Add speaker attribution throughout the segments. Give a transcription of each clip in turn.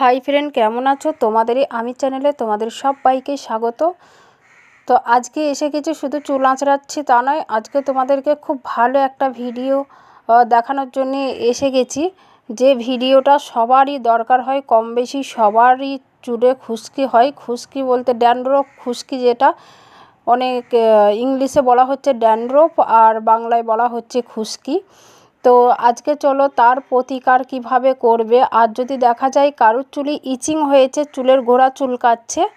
Speaker 1: Hi friend, কেমন আছো? তোমাদেরই আমি চ্যানেলে তোমাদের সবাইকে স্বাগত। তো আজকে এসে গেছি শুধু চুল আঁচড়াচ্ছি তা নয়, আজকে তোমাদেরকে খুব ভালো একটা ভিডিও দেখানোর জন্য এসে গেছি। যে ভিডিওটা সবারই দরকার হয় কম বেশি সবারই চুলে খুশকি হয়। খুশকি বলতে ড্যান্ড্রফ, খুশকি যেটা অনেক ইংলিশে বলা হচ্ছে ড্যান্ড্রফ আর বাংলায় বলা হচ্ছে খুশকি। তো আজকে চলো তার প্রতিকার কীভাবে করবে? আর যদি দেখা যায় কারোর চুলে ইচিং হয়েছে, চুলের গোড়া চুলকাচ্ছে,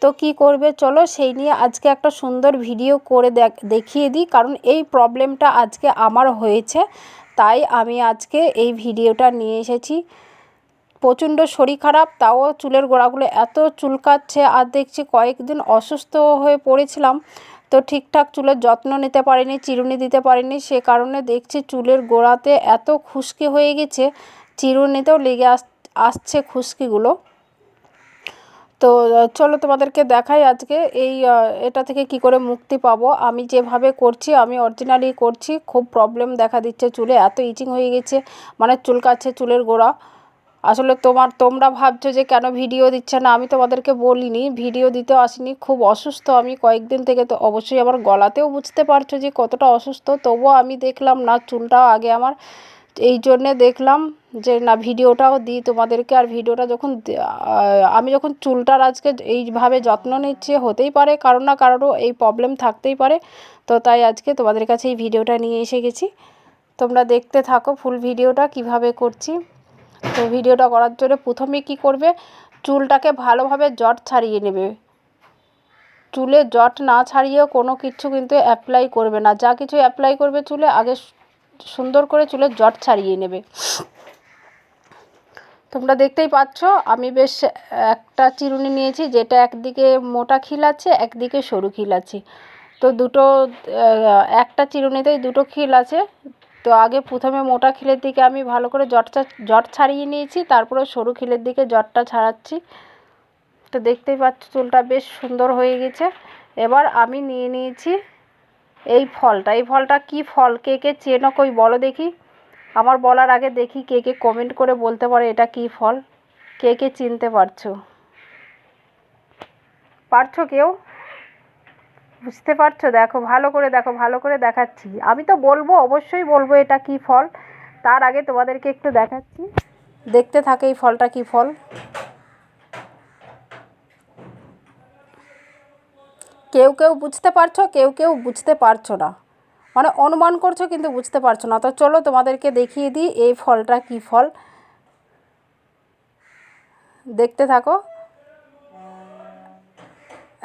Speaker 1: তো কি করবে? চলো সেই নিয়ে আজকে একটা সুন্দর ভিডিও করে দেখ- দেখিয়ে দিই। কারণ এই প্রবলেমটা আজকে আমার হয়েছে, তাই আমি আজকে এই ভিডিওটা নিয়ে এসেছি। প্রচণ্ড শরীর খারাপ, তাও চুলের গোড়াগুলো এত চুলকাচ্ছে, আর দেখছি কয়েকদিন অসুস্থ হয়ে পড়েছিলাম। তো ঠিকঠাক চুলের যত্ন নিতে পারিনি, চিরুনি দিতে পারিনি, সে কারণে দেখছি চুলের গোড়াতে এত খুশকি হয়ে গেছে, চিরুনিতেও লেগে আস, আসছে খুশকিগুলো। তো, চলো তোমাদেরকে দেখাই আজকে এই এটা থেকে কি করে মুক্তি পাবো। আমি যেভাবে করছি, আমি অরিজিনালি করছি, খুব প্রবলেম দেখা দিচ্ছে চুলে, এত ইচিং হয়ে গেছে মানে চুলকাচ্ছে চুলের গোড়া। আসলে তোমার, তোমরা ভাবছ যে কেন ভিডিও দিচ্ছে না? আমি তোমাদেরকে বলিনি, ভিডিও দিতে আসিনি, খুব অসুস্থ আমি। কয়েকদিন থেকে তো অবশ্যই আমার গলাতেও বুঝতে পারছ যে কতটা অসুস্থ। তবুও আমি দেখলাম না চুলটাও আগে আমার, এই জন্যে দেখলাম যে না, ভিডিওটাও দিই তোমাদেরকে। আর ভিডিওটা যখন আমি যখন চুলটার আজকে এইভাবে যত্ন নিচ্ছি, হতেই পারে, কারও না কারোরও এই প্রবলেম থাকতেই পারে। তো তাই আজকে তোমাদের কাছে এই ভিডিওটা নিয়ে এসে গেছি। তোমরা দেখতে থাকো ফুল ভিডিওটা, কীভাবে করছি। তো ভিডিওটা করার জন্য প্রথমে কি করবে? চুলটাকে ভালোভাবে জট ছাড়িয়ে নেবে। চুলে জট না ছাড়িয়েও কোনো কিছু কিন্তু অ্যাপ্লাই করবে না। যা কিছু অ্যাপ্লাই করবে চুলে, আগে সুন্দর করে চুলে জট ছাড়িয়ে নেবে। তোমরা দেখতেই পাচ্ছ, আমি বেশ একটা চিরুনি নিয়েছি, যেটা একদিকে মোটা খিল আছে, একদিকে সরু খিল আছে। তো দুটো একটা চিরুনিতেই দুটো খিল আছে। তো আগে প্রথমে মোটা খিলের দিকে আমি ভালো করে জটটা জট ছাড়িয়ে নিয়েছি, তারপরে সরু খিলের দিকে জটটা ছাড়াচ্ছি। তো দেখতেই পাচ্ছ চুলটা বেশ সুন্দর হয়ে গেছে। এবার আমি নিয়ে নিয়েছি এই ফলটা। এই ফলটা কি ফল? কে কে চেনো কই বলো দেখি। আমার বলার আগে দেখি কে কে কমেন্ট করে বলতে পারে এটা কি ফল। কে কে চিনতে পারছ? পারছ কেউ? বুঝতে পারছ? দেখো, ভালো করে, দেখো, ভালো করে দেখাচ্ছি। আমি তো বলব, অবশ্যই বলব এটা কি ফল। তার আগে তোমাদেরকে একটু দেখাচ্ছি। দেখতে থাকে এই ফলটা কি ফল। কেউ কেউ বুঝতে পারছ, কেউ কেউ বুঝতে পারছ না। মানে অনুমান করছ, কিন্তু বুঝতে পারছ না। তো চলো তোমাদেরকে দেখিয়ে দিই এই ফলটা কি ফল। দেখতে থাকো।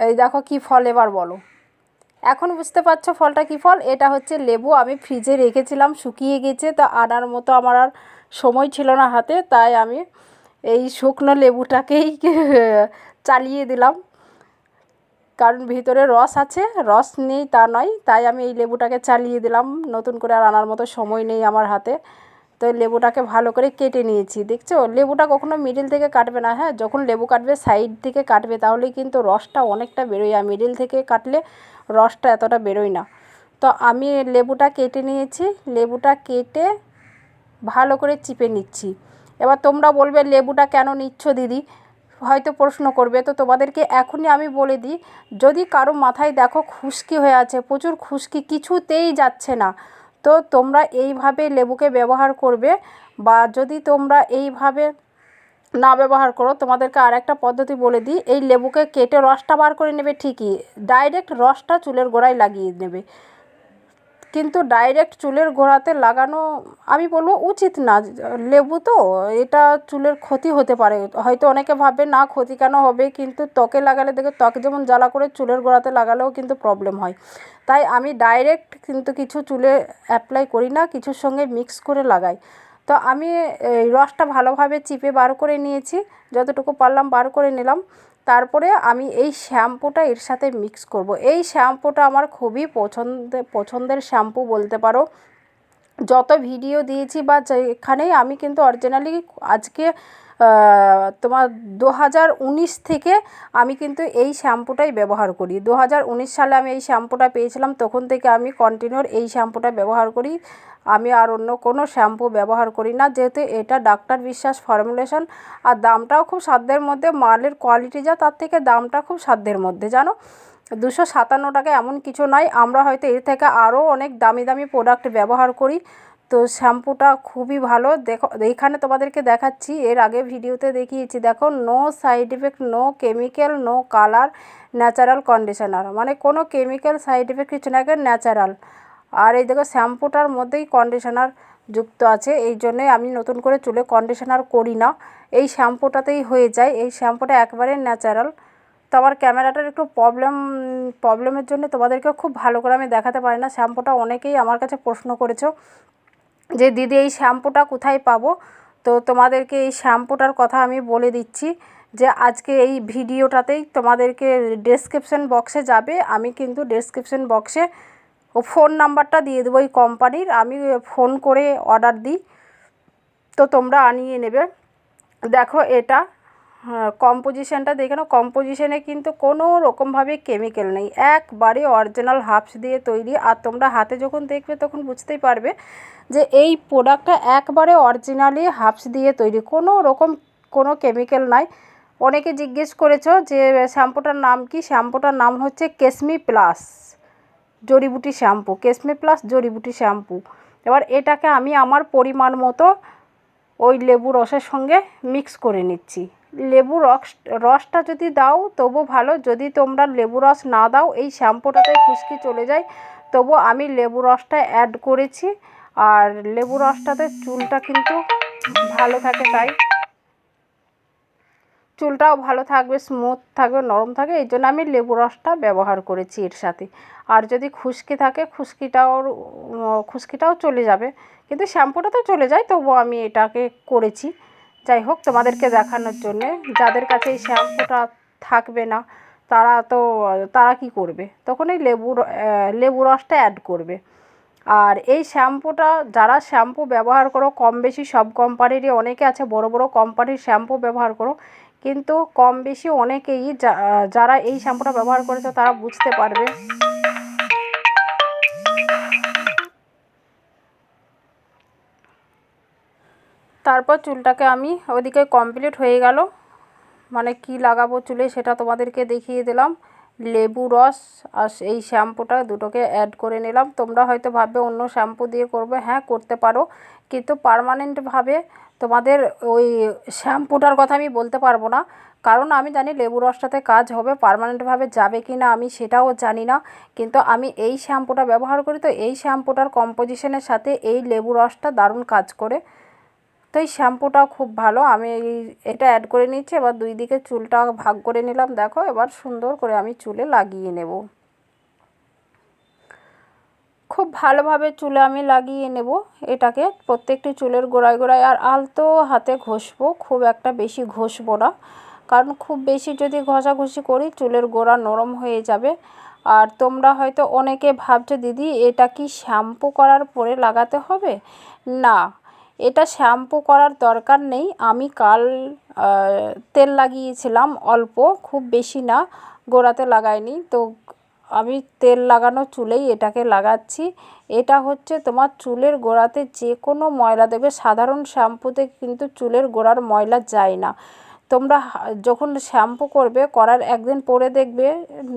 Speaker 1: এই দেখো কি ফল এবার বলো। এখন বুঝতে পারছ ফলটা কি ফল? এটা হচ্ছে লেবু। আমি ফ্রিজে রেখেছিলাম, শুকিয়ে গেছে, তা আনার মতো আমার আর সময় ছিল না হাতে, তাই আমি এই শুকনো লেবুটাকেই চালিয়ে দিলাম। কারণ ভিতরে রস আছে, রস নেই তা নয়, তাই আমি এই লেবুটাকে চালিয়ে দিলাম। নতুন করে আর আনার মতো সময় নেই আমার হাতে। তো লেবুটাকে ভালো করে কেটে নিয়েছি, দেখছ? লেবুটা কখনো মিডিল থেকে কাটবে না হ্যাঁ? যখন লেবু কাটবে সাইড থেকে কাটবে তাহলে কিন্তু রসটা অনেকটা বেরোয়। আর মিডিল থেকে কাটলে রসটা এতটা বেরোয় না। তো আমি লেবুটা কেটে নিয়েছি, লেবুটা কেটে ভালো করে চিপে নিচ্ছি। এবার তোমরা বলবে, লেবুটা কেন নিচ্ছ দিদি? হয়তো প্রশ্ন করবে। তো তোমাদেরকে এখনই আমি বলে দিই, যদি কারও মাথায় দেখো খুশকি হয়ে আছে, প্রচুর খুশকি, কিছুতেই যাচ্ছে না। তো তোমরা এইভাবে লেবুকে ব্যবহার করবে বা যদি তোমরা এইভাবে না ব্যবহার করো, তোমাদেরকে আর একটা পদ্ধতি বলে দিই। এই লেবুকে কেটে রসটা বার করে নেবে ঠিকই, ডাইরেক্ট রসটা চুলের গোড়ায় লাগিয়ে নেবে। কিন্তু ডাইরেক্ট চুলের গোড়াতে লাগানো, আমি বলব উচিত না। লেবু তো, এটা চুলের ক্ষতি হতে পারে। হয়তো অনেকে ভাববে না, ক্ষতি কেন হবে? কিন্তু ত্বকে লাগালে, দেখে ত্বক যেমন জ্বালা করে চুলের গোড়াতে লাগালেও কিন্তু প্রবলেম হয়। তাই আমি ডাইরেক্ট কিন্তু কিছু চুলে অ্যাপ্লাই করি না, কিছুর সঙ্গে মিক্স করে লাগাই। তো আমি এই রসটা ভালোভাবে চিপে বার করে নিয়েছি। যতটুকু পারলাম বার করে নিলাম। তারপরে আমি এই শ্যাম্পুটা এর সাথে মিক্স করব। এই শ্যাম্পুটা আমার খুবই পছন্দ, পছন্দের শ্যাম্পু বলতে পারো। যত ভিডিও দিয়েছি বা যেখানেই আমি কিন্তু অরিজিনালি আজকে তোমার দু হাজার উনিশ থেকে আমি কিন্তু এই শ্যাম্পুটাই ব্যবহার করি। দু হাজার উনিশ সালে আমি এই শ্যাম্পুটা পেয়েছিলাম, তখন থেকে আমি কন্টিনিউর এই শ্যাম্পুটা ব্যবহার করি। আমি আর অন্য কোনো শ্যাম্পু ব্যবহার করি না, যেহেতু এটা ডাক্তার বিশ্বাস ফর্মুলেশন আর দামটাও খুব সাধ্যের মধ্যে, মালের কোয়ালিটি যা, তার থেকে দামটা খুব সাধ্যের মধ্যে, জানো? দুশো সাতান্ন টাকা এমন কিছু নয় আমরা হয়তো এর থেকে আরও অনেক দামি দামি প্রোডাক্ট ব্যবহার করি। তো শ্যাম্পুটা খুবই ভালো। দেখো, এইখানে তোমাদেরকে দেখাচ্ছি, এর আগে ভিডিওতে দেখিয়েছি, দেখো no side effect no chemical no colour natural conditioner মানে কোনো কেমিক্যাল সাইড এফেক্ট কিছু না ন্যাচারাল আর এই দেখো, শ্যাম্পুটার মধ্যেই কন্ডিশনার যুক্ত আছে, এই জন্যে আমি নতুন করে চুলে কন্ডিশনার করি না। এই শ্যাম্পুটাতেই হয়ে যায়, এই শ্যাম্পুটা একবারে ন্যাচারাল তো আমার ক্যামেরাটার একটু প্রবলেম প্রবলেমের জন্য তোমাদেরকে খুব ভালো করে আমি দেখাতে পারি না। শ্যাম্পুটা অনেকেই আমার কাছে প্রশ্ন করেছ যে, দিদি, এই শ্যাম্পুটা কোথায় পাবো? তো তোমাদেরকে এই শ্যাম্পুটার কথা আমি বলে দিচ্ছি যে, আজকে এই ভিডিওটাতেই তোমাদেরকে ডেসক্রিপশন বক্সে যাবে। আমি কিন্তু ডেসক্রিপশন বক্সে ও ফোন নাম্বারটা দিয়ে দেবো ওই কোম্পানির আমি ফোন করে অর্ডার দিই। তো তোমরা আনিয়ে নেবে। দেখো, এটা কম্পোজিশনটা দেখে নাও। কম্পোজিশনে কিন্তু কোনো রকমভাবে কেমিক্যাল নেই। একবারে অরিজিনাল হাফস দিয়ে তৈরি। আর তোমরা হাতে যখন দেখবে তখন বুঝতেই পারবে যে এই প্রোডাক্টটা একবারে অরিজিনালি হাফস দিয়ে তৈরি। কোনো রকম কোনো কেমিক্যাল নাই। অনেকে জিজ্ঞেস করেছ যে শ্যাম্পুটার নাম কি? শ্যাম্পুটার নাম হচ্ছে কেসমি প্লাস জড়িবুটি শ্যাম্পু। কেসমি প্লাস জড়িবুটি শ্যাম্পু। এবার এটাকে আমি আমার পরিমাণ মতো ওই লেবু রসের সঙ্গে মিক্স করে নিচ্ছি। লেবু রস, রসটা যদি দাও, তবু ভালো। যদি তোমরা লেবু রস না দাও, এই শ্যাম্পুটাতে খুশকি চলে যায়। তবু আমি লেবু রসটা অ্যাড করেছি। আর লেবু রসটাতে চুলটা কিন্তু ভালো থাকে তাই। চুলটাও ভালো থাকবে স্মুথ থাকবে, নরম থাকে এই জন্য আমি লেবু রসটা ব্যবহার করেছি এর সাথে। আর যদি খুশকি থাকে, খুশকিটাও খুশকিটাও চলে যাবে। কিন্তু শ্যাম্পুটা তো চলে যায় তবুও আমি এটাকে করেছি। যাই হোক, তোমাদেরকে দেখানোর জন্যে। যাদের কাছে এই শ্যাম্পুটা থাকবে না, তারা তো, তারা কি করবে? তখন এই লেবুর লেবু রসটা অ্যাড করবে। আর এই শ্যাম্পুটা, যারা শ্যাম্পু ব্যবহার করো কম বেশি সব কোম্পানিরই, অনেকে আছে বড় বড় কোম্পানির শ্যাম্পু ব্যবহার করো, কিন্তু কম বেশি অনেকেই যারা এই শ্যাম্পুটা ব্যবহার করেছে, তারা বুঝতে পারবে। তারপর চুলটাকে আমি ওদিকে কমপ্লিট হয়ে গেল। মানে কি লাগাবো চুলে সেটা তোমাদেরকে দেখিয়ে দিলাম। লেবু রস আর এই শ্যাম্পুটা দুটোকে অ্যাড করে নিলাম। তোমরা হয়তো ভাববে অন্য শ্যাম্পু দিয়ে করবে। হ্যাঁ করতে পারো। কিন্তু পারমানেন্টভাবে তোমাদের ওই শ্যাম্পুটার কথা আমি বলতে পারব না। কারণ আমি জানি লেবু রসটাতে কাজ হবে পারমানেন্টভাবে যাবে কি না আমি সেটাও জানি না। কিন্তু আমি এই শ্যাম্পুটা ব্যবহার করি তো এই শ্যাম্পুটার কম্পোজিশনের সাথে এই লেবু রসটা দারুণ কাজ করে। তো এই শ্যাম্পুটাও খুব ভালো। আমি এটা অ্যাড করে নিচ্ছি। এবার দুই দিকে চুলটা ভাগ করে নিলাম। দেখো, এবার সুন্দর করে আমি চুলে লাগিয়ে নেব। খুব ভালোভাবে চুলে আমি লাগিয়ে নেব। এটাকে প্রত্যেকটি চুলের গোড়ায় গোড়ায় আর আলতো হাতে ঘষবো। খুব একটা বেশি ঘষবো না। কারণ খুব বেশি যদি ঘষাঘষি করি, চুলের গোড়া নরম হয়ে যাবে। আর তোমরা হয়তো অনেকে ভাবছ, দিদি, এটা কি শ্যাম্পু করার পরে লাগাতে হবে? না। এটা শ্যাম্পু করার দরকার নেই। আমি কাল তেল লাগিয়েছিলাম অল্প, খুব বেশি না, গোড়াতে লাগাইনি। তো আমি তেল লাগানো চুলেই এটাকে লাগাচ্ছি। এটা হচ্ছে তোমার চুলের গোড়াতে যে কোনো ময়লা দেবে। সাধারণ শ্যাম্পুতে কিন্তু চুলের গোড়ার ময়লা যায় না। তোমরা যখন শ্যাম্পু করবে, করার একদিন পরে দেখবে,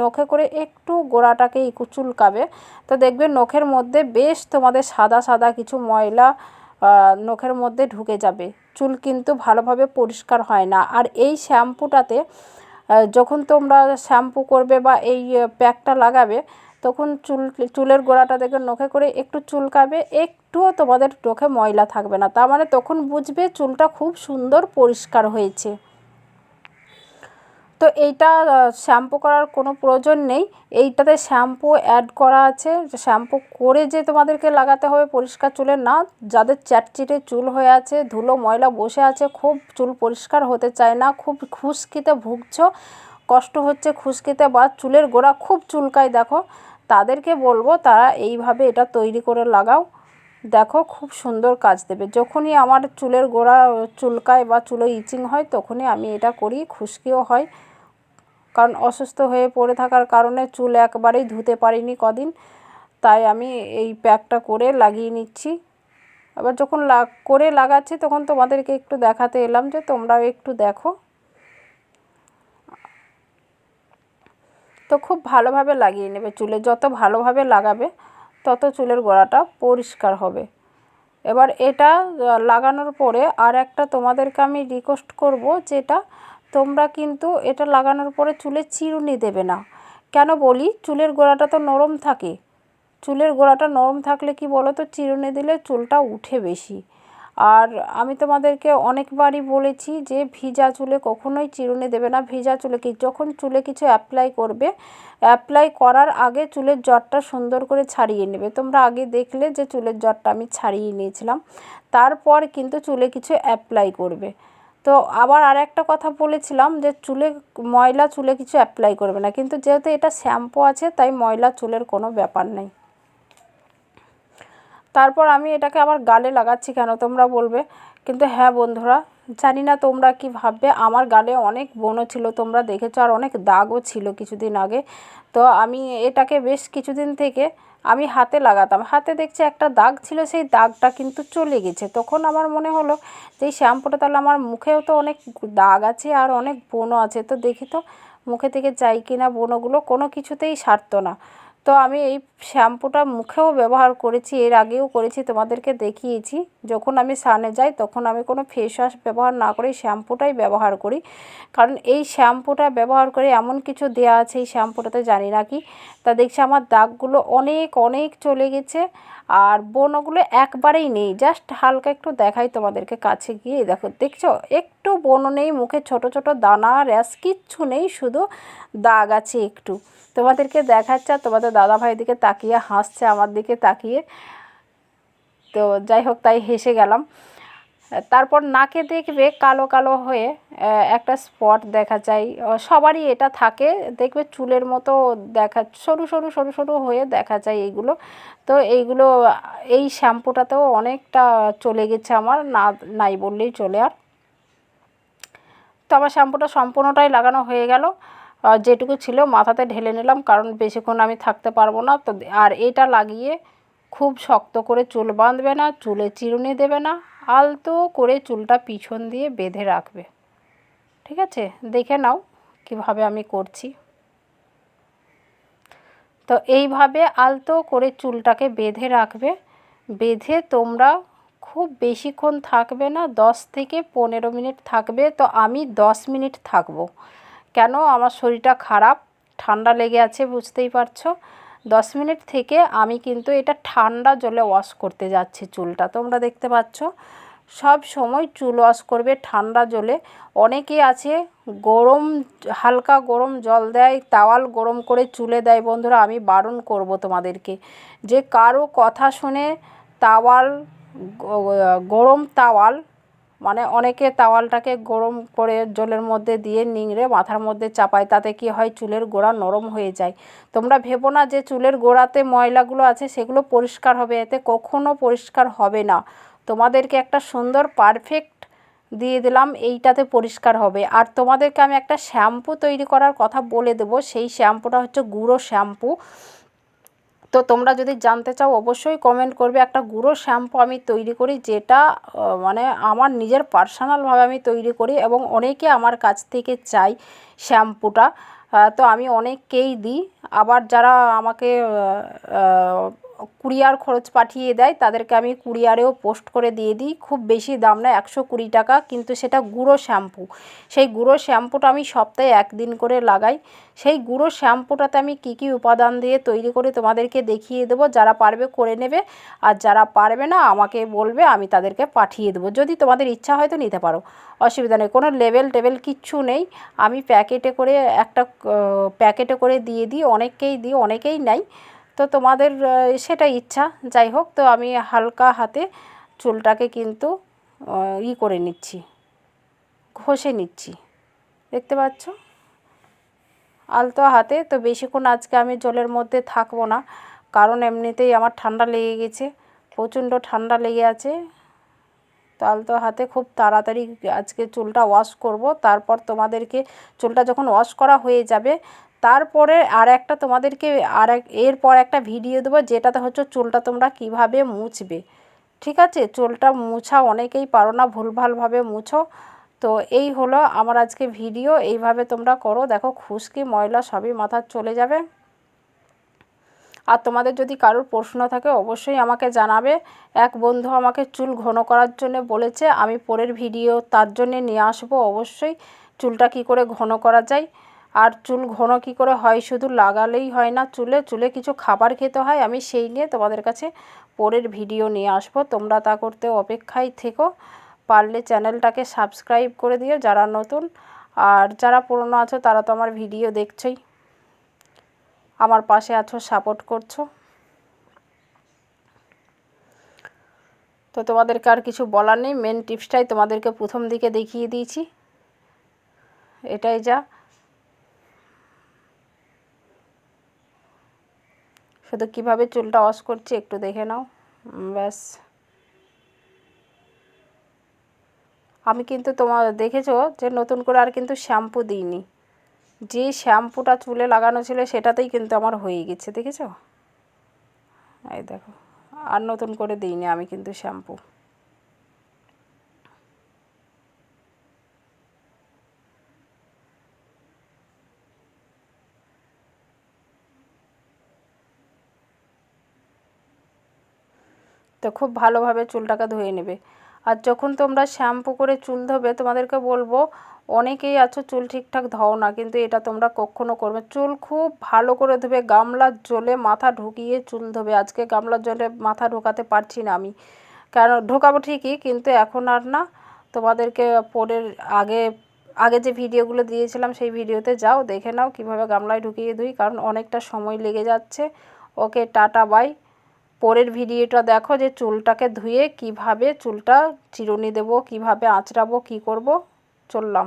Speaker 1: নখে করে একটু গোড়াটাকে চুলকাবে। তো দেখবে নখের মধ্যে বেশ তোমাদের সাদা সাদা কিছু ময়লা নখের মধ্যে ঢুকে যাবে। চুল কিন্তু ভালোভাবে পরিষ্কার হয় না। আর এই শ্যাম্পুটাতে যখন তোমরা শ্যাম্পু করবে বা এই প্যাকটা লাগাবে, তখন চুল, চুলের গোড়াটা দেখবে নখে করে একটু চুলকাবে, একটুও তোমাদের নখে ময়লা থাকবে না। তার মানে তখন বুঝবে চুলটা খুব সুন্দর পরিষ্কার হয়েছে। তো এইটা শ্যাম্পু করার কোনো প্রয়োজন নেই। এইটাতে শ্যাম্পু অ্যাড করা আছে। শ্যাম্পু করে যে তোমাদেরকে লাগাতে হবে, পরিষ্কার চুলে না, যাদের চ্যাটচিটে চুল হয়ে আছে, ধুলো, ময়লা বসে আছে, খুব চুল পরিষ্কার হতে চায় না, খুব খুশকিতে ভুগছো, কষ্ট হচ্ছে খুশকিতে বা চুলের গোড়া খুব চুলকায় দেখো, তাদেরকে বলব তারা এইভাবে এটা তৈরি করে লাগাও। দেখো খুব সুন্দর কাজ দেবে। যখনই আমার চুলের গোড়া চুলকায় বা চুলে ইচিং হয়, তখনই আমি এটা করি, খুশকিও হয়। কারণ অসুস্থ হয়ে পড়ে থাকার কারণে চুল একবারেই ধুতে পারিনি কদিন। তাই আমি এই প্যাকটা করে লাগিয়ে নিচ্ছি। আবার যখন করে লাগাচ্ছি তখন তোমাদেরকে একটু দেখাতে এলাম যে তোমরাও একটু দেখো। তো খুব ভালোভাবে লাগিয়ে নেবে চুলে। যত ভালোভাবে লাগাবে, তত চুলের গোড়াটা পরিষ্কার হবে। এবার এটা লাগানোর পরে আর একটা তোমাদেরকে আমি রিকোয়েস্ট করব যেটা তোমরা কিন্তু এটা লাগানোর পরে চুলে চিরুনি দেবে না। কেন বলি? চুলের গোড়াটা তো নরম থাকে। চুলের গোড়াটা নরম থাকলে কি বলো তো চিরুনি দিলে চুলটা উঠে বেশি। আর আমি তোমাদেরকে অনেকবারই বলেছি যে ভিজা চুলে কখনোই চিরুনি দেবে না। ভিজা চুলে কি? যখন চুলে কিছু অ্যাপ্লাই করবে অ্যাপ্লাই করার আগে চুলের জটটা সুন্দর করে ছাড়িয়ে নেবে। তোমরা আগে দেখলে যে চুলের জটটা আমি ছাড়িয়ে নিয়েছিলাম। তারপর কিন্তু চুলে কিছু অ্যাপ্লাই করবে। তো আবার আর একটা কথা বলেছিলাম যে চুলে ময়লা চুলে কিছু অ্যাপ্লাই করবে না। কিন্তু যেহেতু এটা শ্যাম্পু আছে, তাই ময়লা চুলের কোনো ব্যাপার নেই। তারপর আমি এটাকে আবার গালে লাগাচ্ছি কেন তোমরা বলবে? কিন্তু হ্যাঁ বন্ধুরা, জানি না তোমরা কি ভাববে। আমার গালে অনেক বনও ছিল, তোমরা দেখেছ, আর অনেক দাগও ছিল কিছুদিন আগে। তো আমি এটাকে বেশ কিছুদিন থেকে আমি হাতে লাগাতাম। হাতে দেখছি একটা দাগ ছিল, সেই দাগটা কিন্তু চলে গেছে। তখন আমার মনে হলো যে, এই শ্যাম্পুটা তাহলে আমার মুখেও তো অনেক দাগ আছে আর অনেক বনও আছে। তো দেখি তো মুখে থেকে চাই কিনা বনগুলো, কোনো কিছুতেই সারতো না। তো আমি এই শ্যাম্পুটা মুখেও ব্যবহার করেছি, এর আগেও করেছি, তোমাদেরকে দেখিয়েছি। যখন আমি সানে যাই, তখন আমি কোনো ফেস ওয়াশ ব্যবহার না করে শ্যাম্পুটাই ব্যবহার করি। কারণ এই শ্যাম্পুটা ব্যবহার করে এমন কিছু দেওয়া আছে, এই শ্যাম্পুটাতে জানি না কি। তা দেখছি আমার দাগগুলো অনেক অনেক চলে গেছে। আর বনগুলো একবারেই নেই। জাস্ট হালকা একটু দেখাই তোমাদেরকে কাছে গিয়ে। দেখো, দেখছ? একটু বনও নেই, মুখে ছোট ছোট দানা, র্যাশ, কিচ্ছু নেই, শুধু দাগ আছে একটু। তোমাদেরকে দেখাচ্ছে আর তোমাদের দাদাভাই দিকে তাকিয়ে, হাসছে, আমার দিকে তাকিয়ে। তো যাই হোক, তাই হেসে গেলাম। তারপর নাকে দেখবে কালো কালো হয়ে একটা স্পট দেখা যায়। সবারই এটা থাকে। দেখবে চুলের মতো দেখা, সরু সরু সরু সরু হয়ে দেখা যায় এইগুলো তো এইগুলো, এই শ্যাম্পুটাতেও অনেকটা চলে গেছে আমার, না, নাই বললেই চলে আর। তো আমার শ্যাম্পুটা সম্পূর্ণটাই লাগানো হয়ে গেল। যেটুকু ছিল মাথাতে ঢেলে নিলাম, কারণ বেশিক্ষণ আমি থাকতে পারব না। তো আর এটা লাগিয়ে খুব শক্ত করে চুল বাঁধবে না, চুলে চিরুনি দেবে না। আলতো করে চুলটা পিছন দিয়ে বেঁধে রাখবে। ঠিক আছে? দেখে নাও কীভাবে আমি করছি। তো এইভাবে আলতো করে চুলটাকে বেঁধে রাখবে। বেঁধে তোমরা খুব বেশিক্ষণ থাকবে না, দশ থেকে পনেরো মিনিট থাকবে। তো আমি দশ মিনিট থাকব। কেন? আমার শরীরটা খারাপ, ঠান্ডা লেগে আছে, বুঝতেই পারছ? দশ মিনিট থেকে আমি কিন্তু এটা ঠান্ডা জলে ওয়াশ করতে যাচ্ছি চুলটা। তোমরা দেখতে পাচ্ছ? সব সময় চুল ওয়াশ করবে ঠান্ডা জলে। অনেকে আছে, গরম, হালকা গরম জল দেয় তাওয়াল গরম করে চুলে দেয়। বন্ধুরা, আমি বারণ করব তোমাদেরকে। যে কারও কথা শুনে তাওয়াল গরম তাওয়াল মানে অনেকে তাওয়ালটাকে গরম করে জলের মধ্যে দিয়ে নিংড়ে মাথার মধ্যে চাপায়, তাতে কি হয় চুলের গোড়া নরম হয়ে যায়। তোমরা ভেবো না যে চুলের গোড়াতে ময়লাগুলো আছে, সেগুলো পরিষ্কার হবে, এতে কখনো পরিষ্কার হবে না। তোমাদেরকে একটা সুন্দর পারফেক্ট দিয়ে দিলাম, এইটাতে পরিষ্কার হবে। আর তোমাদেরকে আমি একটা শ্যাম্পু তৈরি করার কথা বলে দেবো, সেই শ্যাম্পুটা হচ্ছে গুঁড়ো শ্যাম্পু। তো তোমরা যদি জানতে চাও, অবশ্যই কমেন্ট করবে। একটা গুঁড়ো শ্যাম্পু আমি তৈরি করি, যেটা মানে আমার নিজের পার্সোনালভাবে আমি তৈরি করি এবং অনেকে আমার কাছ থেকে চাই শ্যাম্পুটা তো আমি অনেককেই দিই। আবার যারা আমাকে কুরিয়ার খরচ পাঠিয়ে দেয়, তাদেরকে আমি কুরিয়ারেও পোস্ট করে দিয়ে দিই। খুব বেশি দাম না, একশো কুড়ি টাকা, কিন্তু সেটা গুঁড়ো শ্যাম্পু। সেই গুঁড়ো শ্যাম্পুটা আমি সপ্তাহে একদিন করে লাগাই। সেই গুঁড়ো শ্যাম্পুটাতে আমি কী কী উপাদান দিয়ে তৈরি করে তোমাদেরকে দেখিয়ে দেবো, যারা পারবে করে নেবে। আর যারা পারবে না, আমাকে বলবে, আমি তাদেরকে পাঠিয়ে দেবো। যদি তোমাদের ইচ্ছা হয় তো নিতে পারো। অসুবিধা নেই, কোনো লেবেল টেবেল কিচ্ছু নেই। আমি প্যাকেটে করে একটা প্যাকেটে করে দিয়ে দিই, অনেককেই দিই, অনেকেই নেয় তো তোমাদের সেটা ইচ্ছা। যাই হোক, তো আমি হালকা হাতে চুলটাকে কিন্তু ই করে নিচ্ছি, ঘষে নিচ্ছি। দেখতে পাচ্ছ? আলতো হাতে, তো বেশিক্ষণ আজকে আমি জলের মধ্যে থাকব না, কারণ এমনিতেই আমার ঠান্ডা লেগে গেছে, প্রচণ্ড ঠান্ডা লেগে আছে। তো তো হাতে খুব তাড়াতাড়ি আজকে চুলটা ওয়াশ করব, তারপর তোমাদেরকে চুলটা যখন ওয়াশ করা হয়ে যাবে তারপরে আর একটা তোমাদেরকে আর এক এরপর একটা ভিডিও দেবো যেটাতে হচ্ছে চুলটা তোমরা কীভাবে মুছবে। ঠিক আছে? চুলটা মুছা অনেকেই পারো না, ভুলভালভাবে মুছো। তো এই হলো আমার আজকে ভিডিও এইভাবে তোমরা করো। দেখো, খুশকি, ময়লা সবই মাথার চলে যাবে। আর তোমাদের যদি কারোর প্রশ্ন থাকে, অবশ্যই আমাকে জানাবে। এক বন্ধু আমাকে চুল ঘন করার জন্য বলেছে, আমি পরের ভিডিও তার জন্যে নিয়ে আসব। অবশ্যই চুলটা কি করে ঘন করা যায়? আর চুল ঘন কি করে হয় শুধু লাগালেই হয় না, চুলে চুলে কিছু খাবার খেতে হয়, আমি সেই নিয়ে তোমাদের কাছে পরের ভিডিও নিয়ে আসব। তোমরা তা করতে অপেক্ষায় থেকো, পারলে চ্যানেলটাকে সাবস্ক্রাইব করে দিও যারা নতুন, আর যারা পুরনো আছো তারা তো আমার ভিডিও দেখছোই। আমার পাশে আছো, সাপোর্ট করছ। তো তোমাদেরকে আর কিছু বলার নেই মেন টিপসটাই তোমাদেরকে প্রথম দিকে দেখিয়ে দিয়েছি। এটাই যা। শুধু কীভাবে চুলটা ওয়াশ করছি একটু দেখে নাও। ব্যাস। আমি কিন্তু তোমার, দেখেছ যে নতুন করে আর কিন্তু শ্যাম্পু দিইনি। যে শ্যাম্পুটা চুলে লাগানো ছিল সেটাতেই কিন্তু আমার হয়ে গেছে, দেখেছ? এই দেখো, আর নতুন করে দিইনি আমি কিন্তু শ্যাম্পু তো খুব ভালোভাবে চুলটাকে ধুয়ে নেবে। আর যখন তোমরা শ্যাম্পু করে চুল ধোবে, তোমাদেরকে বলব, অনেকেই আছো চুল ঠিকঠাক ধোও না, কিন্তু এটা তোমরা কখনো করবে চুল খুব ভালো করে ধোবে, গামলার জলে মাথা ঢুকিয়ে চুল ধোবে। আজকে গামলার জলে মাথা ঢোকাতে পারছি না আমি। কেন, ঢোকাবো ঠিকই, কিন্তু এখন আর না। তোমাদেরকে পরের আগে আগে যে ভিডিওগুলো দিয়েছিলাম, সেই ভিডিওতে যাও, দেখে নাও কীভাবে গামলায় ঢুকিয়ে ধুই, কারণ অনেকটা সময় লেগে যাচ্ছে। Okay, tata, bye. পরের ভিডিওটা দেখো যে চুলটাকে ধুয়ে কীভাবে চুলটা চিরুনি দেবো, কীভাবে আঁচড়াবো, কি করব, চললাম।